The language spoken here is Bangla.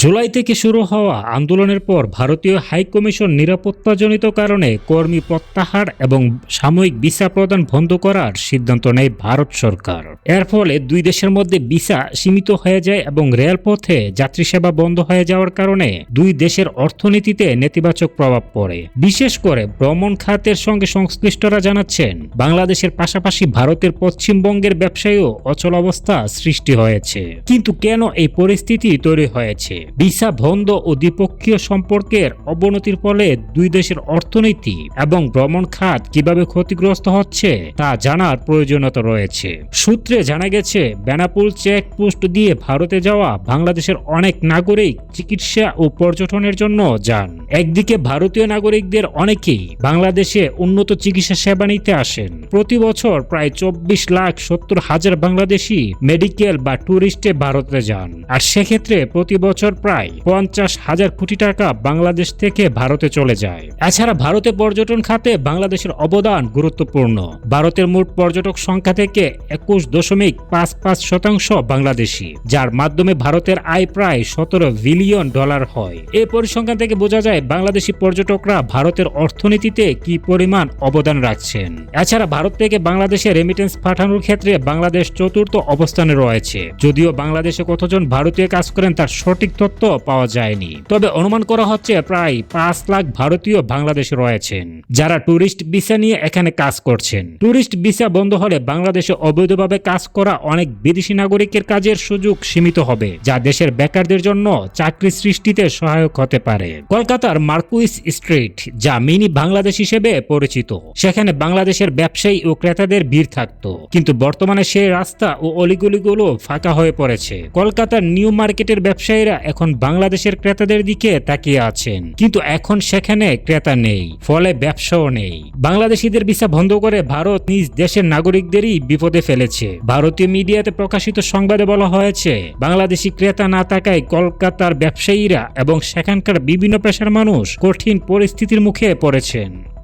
জুলাই থেকে শুরু হওয়া আন্দোলনের পর ভারতীয় হাইকমিশন নিরাপত্তাজনিত কারণে কর্মী প্রত্যাহার এবং সাময়িক ভিসা প্রদান বন্ধ করার সিদ্ধান্ত নেয় ভারত সরকার। এর ফলে দুই দেশের মধ্যে ভিসা সীমিত হয়ে যায় এবং রেলপথে যাত্রী সেবা বন্ধ হয়ে যাওয়ার কারণে দুই দেশের অর্থনীতিতে নেতিবাচক প্রভাব পড়ে। বিশেষ করে ভ্রমণ খাতের সঙ্গে সংশ্লিষ্টরা জানাচ্ছেন, বাংলাদেশের পাশাপাশি ভারতের পশ্চিমবঙ্গের ব্যবসায়ীও অচল অবস্থা সৃষ্টি হয়েছে। কিন্তু কেন এই পরিস্থিতি তৈরি হয়েছে? ভিসা বন্ধ ও দ্বিপক্ষীয় সম্পর্কের অবনতির ফলে দুই দেশের অর্থনীতি এবং ভ্রমণ খাত কীভাবে ক্ষতিগ্রস্ত হচ্ছে তা জানার প্রয়োজনীয়তা রয়েছে। সূত্রে জানা গেছে, বেনাপুল চেকপোস্ট দিয়ে ভারতে যাওয়া বাংলাদেশের অনেক নাগরিক চিকিৎসা ও পর্যটনের জন্য যান। একদিকে ভারতীয় নাগরিকদের অনেকেই বাংলাদেশে উন্নত চিকিৎসা সেবা নিতে আসেন। প্রতি বছর প্রায় চব্বিশ লাখ সত্তর হাজার বাংলাদেশি মেডিকেল বা ট্যুরিস্টে ভারতে যান। আর সেক্ষেত্রে প্রতি বছর প্রায় পঞ্চাশ হাজার কোটি টাকা বাংলাদেশ থেকে ভারতে চলে যায়। এছাড়া ভারতে পর্যটন খাতে বাংলাদেশের অবদান গুরুত্বপূর্ণ। ভারতের মোট পর্যটক সংখ্যা থেকে একুশ দশমিক পাঁচ পাঁচ শতাংশ বাংলাদেশি, যার মাধ্যমে ভারতের আয় প্রায় সতেরো বিলিয়ন ডলার হয়। এই পরিসংখ্যান থেকে বোঝা যায়, বাংলাদেশি পর্যটকরা ভারতের অর্থনীতিতে কি পরিমাণ অবদান রাখছেন। এছাড়া ভারত থেকে বাংলাদেশে রেমিটেন্স পাঠানোর ক্ষেত্রে বাংলাদেশ চতুর্থ অবস্থানে রয়েছে। যদিও বাংলাদেশে কতজন ভারতীয় কাজ করেন তার সঠিক তথ্য পাওয়া যায়নি। তবে অনুমান করা হচ্ছে প্রায় পাঁচ লাখ ভারতীয় বাংলাদেশে রয়েছেন, যারা ট্যুরিস্ট ভিসা নিয়ে এখানে কাজ করছেন। ট্যুরিস্ট ভিসা বন্ধ হলে বাংলাদেশে অবৈধভাবে কাজ করা অনেক বিদেশি নাগরিকের কাজের সুযোগ সীমিত হবে, যা দেশের বেকারদের জন্য চাকরি সৃষ্টিতে সহায়ক হতে পারে। কলকাতার মার্কুইস স্ট্রিট, যা মিনি বাংলাদেশ হিসেবে পরিচিত, সেখানে বাংলাদেশের ব্যবসায়ী ও ক্রেতাদের ভিড় থাকতো। কিন্তু বর্তমানে সেই রাস্তা ও অলিগলিগুলো ফাঁকা হয়ে পড়েছে। কলকাতার নিউ মার্কেটের ব্যবসায়ীরা এখন বাংলাদেশের ক্রেতাদের দিকে তাকিয়ে আছেন। কিন্তু এখন সেখানে ক্রেতা নেই, ফলে ব্যবসাও নেই। বাংলাদেশিদের ভিসা বন্ধ করে ভারত নিজ দেশের নাগরিকদেরই বিপদে ফেলেছে। ভারতীয় মিডিয়াতে প্রকাশিত সংবাদে বলা হয়েছে, বাংলাদেশি ক্রেতা না থাকায় কলকাতার ব্যবসায়ীরা এবং সেখানকার বিভিন্ন পেশার মানুষ কঠিন পরিস্থিতির মুখে পড়েছেন।